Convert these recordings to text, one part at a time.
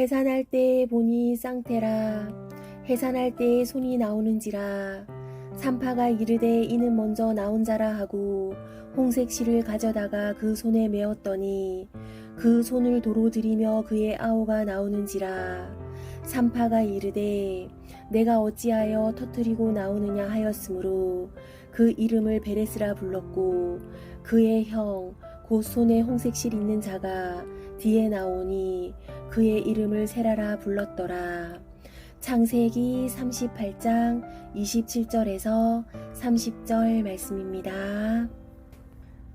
해산할 때 보니 쌍태라. 해산할 때 손이 나오는지라. 산파가 이르되 이는 먼저 나온 자라 하고 홍색 실을 가져다가 그 손에 메었더니 그 손을 도로 들이며 그의 아우가 나오는지라. 산파가 이르되 내가 어찌하여 터뜨리고 나오느냐 하였으므로 그 이름을 베레스라 불렀고 그의 형 곧 손에 홍색 실 있는 자가 뒤에 나오니 그의 이름을 세라라 불렀더라. 창세기 38장 27절에서 30절 말씀입니다.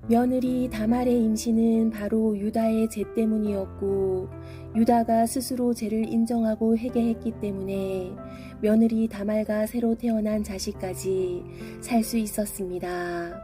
며느리 다말의 임신은 바로 유다의 죄 때문이었고 유다가 스스로 죄를 인정하고 회개했기 때문에 며느리 다말과 새로 태어난 자식까지 살 수 있었습니다.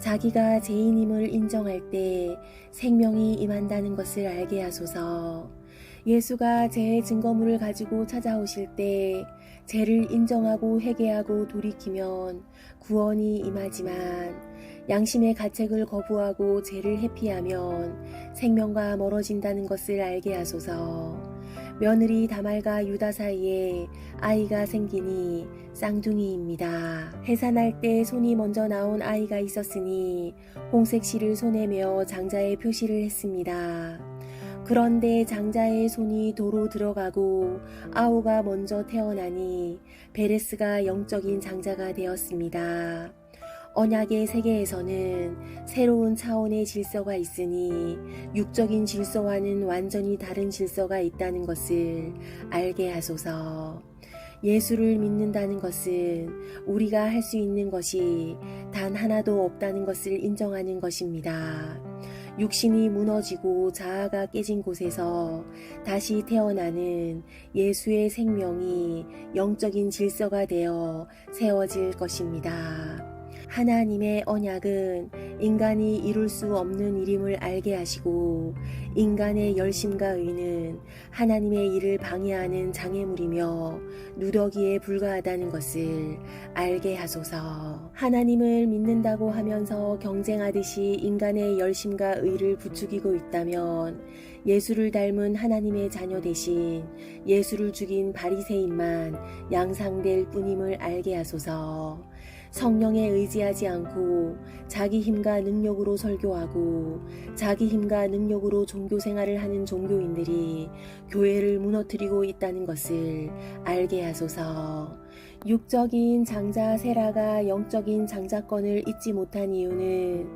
자기가 죄인임을 인정할 때 생명이 임한다는 것을 알게 하소서. 예수가 죄의 증거물을 가지고 찾아오실 때 죄를 인정하고 회개하고 돌이키면 구원이 임하지만 양심의 가책을 거부하고 죄를 회피하면 생명과 멀어진다는 것을 알게 하소서. 며느리 다말과 유다 사이에 아이가 생기니 쌍둥이입니다. 해산할 때 손이 먼저 나온 아이가 있었으니 홍색 실을 손에 메어 장자의 표시를 했습니다. 그런데 장자의 손이 도로 들어가고 아우가 먼저 태어나니 베레스가 영적인 장자가 되었습니다. 언약의 세계에서는 새로운 차원의 질서가 있으니 육적인 질서와는 완전히 다른 질서가 있다는 것을 알게 하소서. 예수를 믿는다는 것은 우리가 할 수 있는 것이 단 하나도 없다는 것을 인정하는 것입니다. 육신이 무너지고 자아가 깨진 곳에서 다시 태어나는 예수의 생명이 영적인 질서가 되어 세워질 것입니다. 하나님의 언약은 인간이 이룰 수 없는 일임을 알게 하시고 인간의 열심과 의는 하나님의 일을 방해하는 장애물이며 누더기에 불과하다는 것을 알게 하소서. 하나님을 믿는다고 하면서 경쟁하듯이 인간의 열심과 의를 부추기고 있다면 예수를 닮은 하나님의 자녀 대신 예수를 죽인 바리새인만 양상될 뿐임을 알게 하소서. 성령에 의지하지 않고 자기 힘과 능력으로 설교하고 자기 힘과 능력으로 종교 생활을 하는 종교인들이 교회를 무너뜨리고 있다는 것을 알게 하소서. 육적인 장자 세라가 영적인 장자권을 잊지 못한 이유는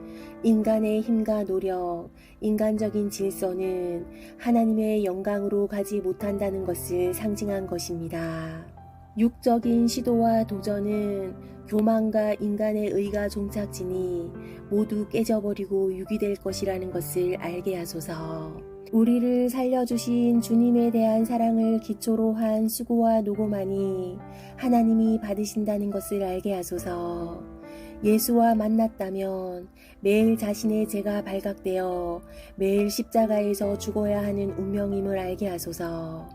인간의 힘과 노력, 인간적인 질서는 하나님의 영광으로 가지 못한다는 것을 상징한 것입니다. 육적인 시도와 도전은 교만과 인간의 의가 종착지니 모두 깨져버리고 육이 될 것이라는 것을 알게 하소서. 우리를 살려주신 주님에 대한 사랑을 기초로 한 수고와 노고만이 하나님이 받으신다는 것을 알게 하소서. 예수와 만났다면 매일 자신의 죄가 발각되어 매일 십자가에서 죽어야 하는 운명임을 알게 하소서.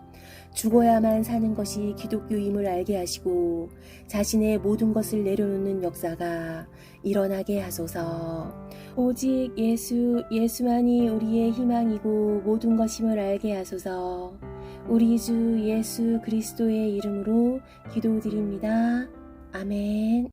죽어야만 사는 것이 기독교임을 알게 하시고 자신의 모든 것을 내려놓는 역사가 일어나게 하소서. 오직 예수, 예수만이 우리의 희망이고 모든 것임을 알게 하소서. 우리 주 예수 그리스도의 이름으로 기도드립니다. 아멘.